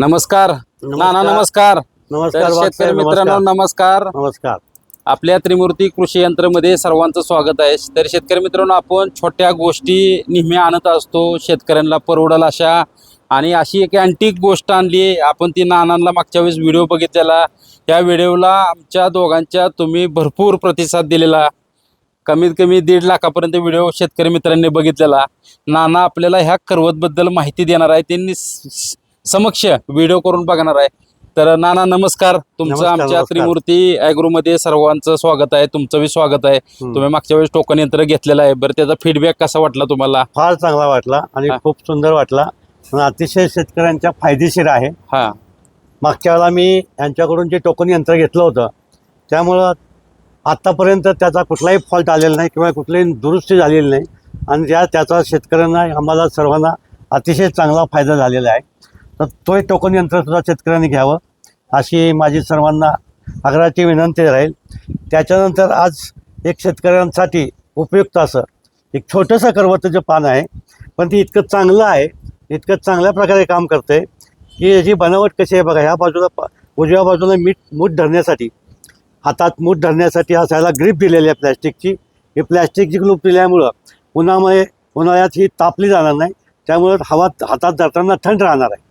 नमस्कार. नाना नमस्कार. नमस्कार. तर शेतकरी मित्रांनो नमस्कार. नमस्कार. नमस्कार. आपल्या त्रिमूर्ती कृषी यंत्रमध्ये सर्वांचं स्वागत आहे. तर शेतकरी मित्रांनो आपण छोट्या गोष्टी नेहमी आणत असतो शेतकऱ्यांना परवडल अशा. आणि अशी एक अँटिक गोष्ट आणली आहे. आपण ती नानांना मागच्या वेळेस व्हिडिओ बघितलेला. त्या व्हिडिओला आमच्या दोघांच्या तुम्ही भरपूर प्रतिसाद दिलेला. कमीत कमी दीड लाखापर्यंत व्हिडिओ शेतकरी मित्रांनी बघितलेला. नाना आपल्याला ह्या करवतबद्दल माहिती देणार आहे. त्यांनी स- स- समक्ष व्हिडिओ करून बघणार आहे. तर नाना नमस्कार. तुमचं नमस्कार, आमच्या नमस्कार. त्रिमूर्ती ॲग्रोमध्ये सर्वांचं स्वागत आहे. तुमचं बी स्वागत आहे. हम्म. तुम्ही मागच्या वेळेस टोकन यंत्र घेतलेलं आहे. बरं त्याचा फीडबॅक कसा वाटला तुम्हाला? फार चांगला वाटला आणि हा. खूप सुंदर वाटला. आणि अतिशय शेतकऱ्यांच्या फायदेशीर आहे. हा. मागच्या वेळेला मी यांच्याकडून जे टोकन यंत्र घेतलं होतं त्यामुळं आत्तापर्यंत त्याचा कुठलाही फॉल्ट आलेला नाही किंवा कुठलीही दुरुस्ती झालेली नाही. आणि त्या त्याचा शेतकऱ्यांना आम्हाला सर्वांना अतिशय चांगला फायदा झालेला आहे. तर तो टोकन यंत्रसुद्धा शेतकऱ्यांनी घ्यावं. अशी माझी सर्वांना आग्रहाची विनंती राहील. त्याच्यानंतर आज एक शेतकऱ्यांसाठी उपयुक्त असं एक छोटंसं करवताचं पान आहे पण ते इतकं चांगलं आहे इतकं चांगल्या प्रकारे काम करते की याची बनावट कशी आहे बघा ह्या बाजूला उजव्या बाजूला मीठ मूठ धरण्यासाठी हातात मूठ धरण्यासाठी हा ग्रीप दिलेली आहे प्लॅस्टिकची. ही प्लॅस्टिकची ग्लूप दिल्यामुळं उन्हामुळे उन्हाळ्यात ही तापली जाणार नाही त्यामुळं हवा हातात धरताना थंड राहणार आहे.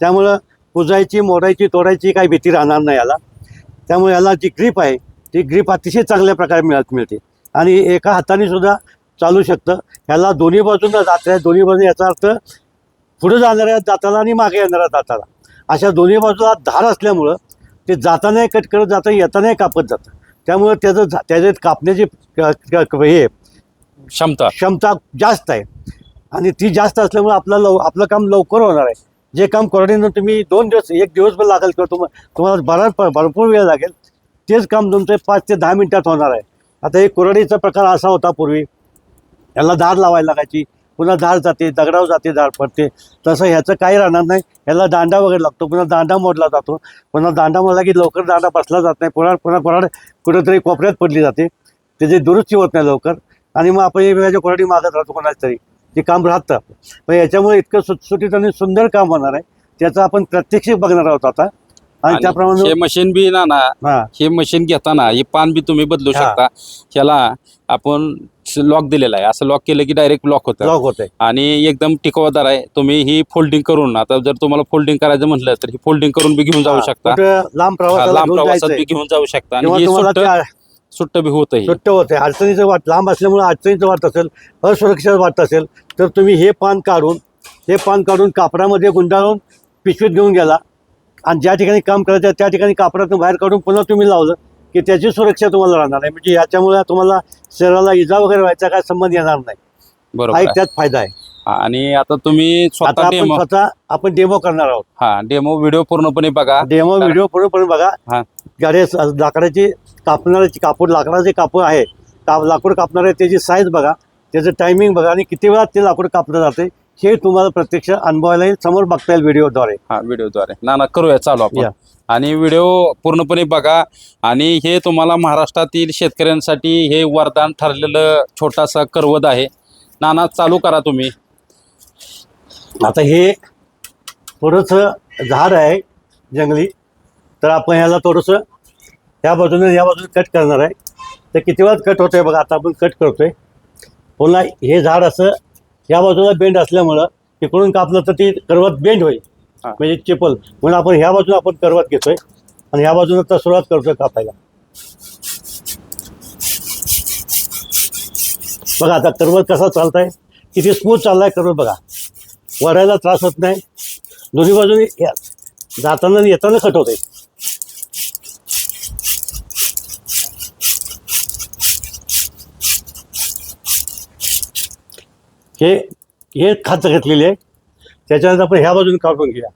त्यामुळं कुजायची मोडायची तोडायची काही भीती राहणार नाही याला. त्यामुळे याला जी ग्रीप आहे ती ग्रीप अतिशय चांगल्या प्रकारे मिळत मिळते. आणि एका हाताने सुद्धा चालू शकतं. ह्याला दोन्ही बाजूंना जात आहे. दोन्ही बाजू याचा अर्थ पुढे जाणाऱ्या दाताला आणि मागे येणाऱ्या दाताला अशा दोन्ही बाजूला धार असल्यामुळं ते जातानाही कट करत जातं येतानाही कापत जातं. त्यामुळं त्याचं झा- त्याचे कापण्याची हे क्षमता. क्षमता जास्त आहे. आणि ती जास्त असल्यामुळे आपलं लव आपलं काम लवकर होणार आहे. जे काम कोरडीनं तुम्ही दोन दिवस एक दिवसभर लागेल किंवा तुम तुम्हाला बराच भरपूर वेळ लागेल. तेच काम तुमचं पाच ते दहा मिनटात होणार आहे. आता एक कोरडीचा प्रकार असा होता पूर्वी. याला धार लावायला लागायची. पुन्हा धार जाते दगडावर जाते धार पडते. तसं ह्याचं काही राहणार नाही. ह्याला दांडा वगैरे लागतो. पुन्हा दांडा मोडला जातो. पुन्हा दांडा मोडला की लवकर दांडा बसला जात नाही. पुन्हा पुन्हा कोराड कुठेतरी कोपऱ्यात पडली जाते. त्याची दुरुस्ती होत नाही लवकर. आणि मग आपण वेगळ्या कोराडी मागत राहतो कोणाच तरी ते काम राहतं. आपलं. पण याच्यामुळे इतकं सुटसुटीत आणि सुंदर काम होणार आहे. त्याचं आपण प्रत्यक्ष बघणार आहोत आता. आणि त्याप्रमाणे हे मशीन बी नाना हा. हे मशीन घेताना हे पान बी तुम्ही बदलू हा. शकता. ह्याला आपण लॉक दिलेला आहे. असं लॉक केलं की डायरेक्ट लॉक होतं. लॉक होत आहे आणि एकदम टिकवदार आहे. तुम्ही ही फोल्डिंग करून आता जर तुम्हाला फोल्डिंग करायचं म्हटलं तर ही फोल्डिंग करून बी घेऊन जाऊ शकता. लांब हा, प्रवासाला लांब घेऊन प्रवासात जायचंय. बी घेऊन जाऊ शकता. आणि किंवा हे तुम्हाला सुट्ट त्या- सुट्ट बी होत सुट्ट होते अडचणीचं वाट लांब असल्यामुळे अडचणीचं वाटत असेल असुरक्षित वाटत असेल तर तुम्ही हे पान काढून हे पान काढून कापडामध्ये गुंडाळून पिशवीत घेऊन गेला. आणि ज्या ठिकाणी काम करायचं आहे त्या ठिकाणी कापडातून बाहेर काढून पुन्हा तुम्ही लावलं की त्याची सुरक्षा तुम्हाला राहणार आहे म्हणजे याच्यामुळे तुम्हाला शरीराला इजा वगैरे व्हायचा काय संबंध येणार नाही. हा बरोबर एक आहे. त्यात फायदा आहे. आणि आता तुम्ही आता स्वतः आपण डेमो स्वतः आपण डेमो करणार आहोत. हा डेमो व्हिडिओ पूर्णपणे बघा. डेमो व्हिडिओ पूर्णपणे बघा. हा. गाडी लाकडाची कापणाऱ्याची कापूड लाकडाचे कापूड आहे का लाकूड कापणारे त्याची साईज बघा त्याचं टायमिंग बघा आणि किती वेळात ते लाकूड कापलं जाते हे तुम्हाला प्रत्यक्ष अनुभवायला येईल समोर बघता येईल व्हिडिओद्वारे. हा व्हिडिओद्वारे. ना ना करूया चालू आपण. या. आणि व्हिडिओ पूर्णपणे बघा आणि हे तुम्हाला महाराष्ट्रातील शेतकऱ्यांसाठी हे वरदान ठरलेलं छोटासा करवत आहे. नाना चालू करा तुम्ही. आता हे थोडंसं झाड आहे जंगली तर आपण ह्याला थोडंसं या बाजूने या बाजूने कट करणार आहे. तर किती वेळात कट होतंय बघा आता आपण कट करतोय. पुन्हा हे झाड असं या बाजूला बेंड असल्यामुळं तिकडून कापलं तर ती करवत बेंड होईल. म्हणजे चिपल. म्हणून आपण ह्या बाजूला आपण करवत घेतोय आणि ह्या बाजूला तर सुरुवात करतोय कापायला. बघा आता करवत कसा चालताय? किती स्मूथ चाललाय करवत बघा. वरायला त्रास होत नाही. दोन्ही बाजूने जाताना येताना कट होते हे हे खाचं घेतलेली आहे. त्याच्यानंतर आपण ह्या बाजूने काढून घेऊया.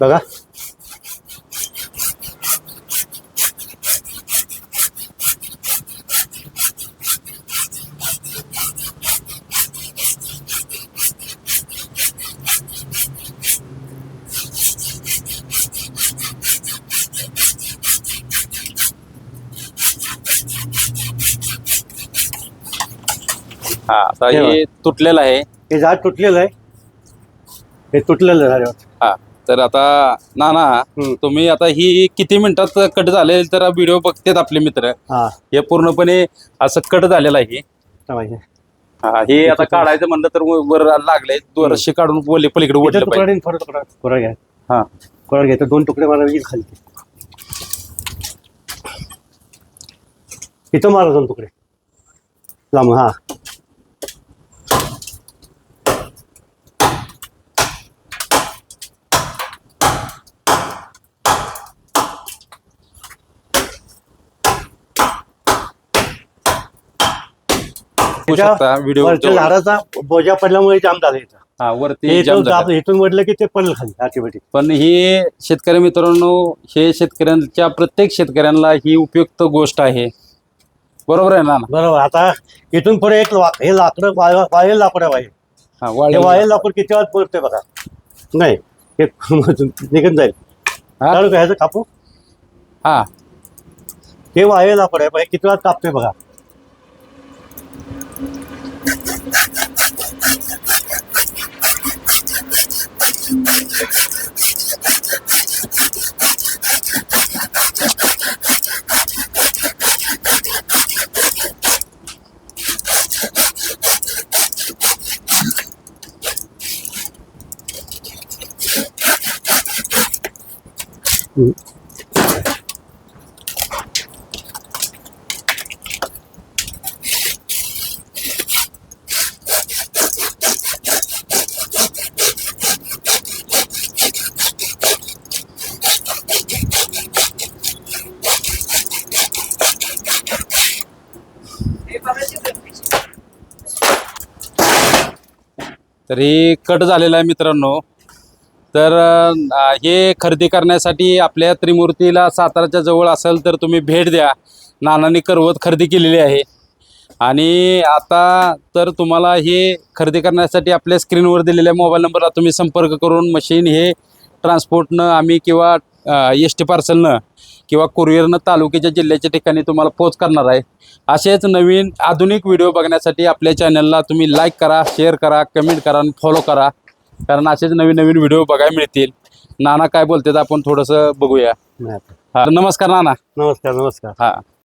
बघा. हा आता हे हे तुटलेलं आहे. हे झाड तुटलेलं आहे. हे तुटलेलं झाड आहे. हा तर आता ना ना हम्म. तुम्ही आता ही किती मिनिटात कट झाले तर व्हिडिओ बघतेत आपले मित्र. हा. हे पूर्णपणे असं कट झालेलं आहे. हा हे. आता काढायचं म्हणलं तर वर लागले. रस्सी काढून बोलले पलीकडे इथं ओढलं तुकडा पाहिजे. देईन, थोडा तुकडा. कोरा घ्या. हा. कोरा घ्यायचं दोन तुकडे मारा येईल खाली. इथं मारा दोन तुकडे. लांब हा. होऊ शकता व्हिडिओ झाडाचा बोजा पडल्यामुळे जाम झालं इथं. हा वरती जाम इथून झालं. दाब- इथून वडलं की ते पडेल खाली ऑटोमॅटिक पण ही शेतकरी मित्रांनो हे शेतकऱ्यांच्या प्रत्येक शेतकऱ्यांना ही उपयुक्त गोष्ट आहे. बरोबर आहे ना? बरोबर. आता इथून पुढे एक ला- हे लाकडं वाय- वायल लाकूड आहे. वायर हा हे वाळलेलं. वायल लाकूड किती वेळात पडते बघा. नाही हे निघून जाईल. हा? काढू का ह्याचं कापू? हा. हे वायल लाकूड आहे हे किती वेळात कापते बघा. तर हे कट झालेला आहे मित्रांनो. तर हे खरेदी करण्यासाठी आपल्या त्रिमूर्तीला साताराच्या जवळ असेल तर तुम्ही भेट द्या. नानांनी करवत खरेदी केलेली आहे. आणि आता तर तुम्हाला हे खरेदी करण्यासाठी आपल्या स्क्रीनवर दिलेल्या मोबाईल नंबरला तुम्ही संपर्क करून मशीन हे ट्रान्सपोर्टनं आम्ही किंवा एस टी पार्सलनं किंवा कुरिअरनं तालुक्याच्या जिल्ह्याच्या ठिकाणी तुम्हाला पोच करणार आहे. असेच नवीन आधुनिक व्हिडिओ बघण्यासाठी आपल्या चॅनलला तुम्ही लाईक करा शेअर करा कमेंट करा आणि फॉलो करा. कारण असेच नवीन नवीन व्हिडिओ बघायला मिळतील. नाना काय बोलतात आपण थोडंसं बघूया. हा नमस्कार नाना. नमस्कार नमस्कार. हा.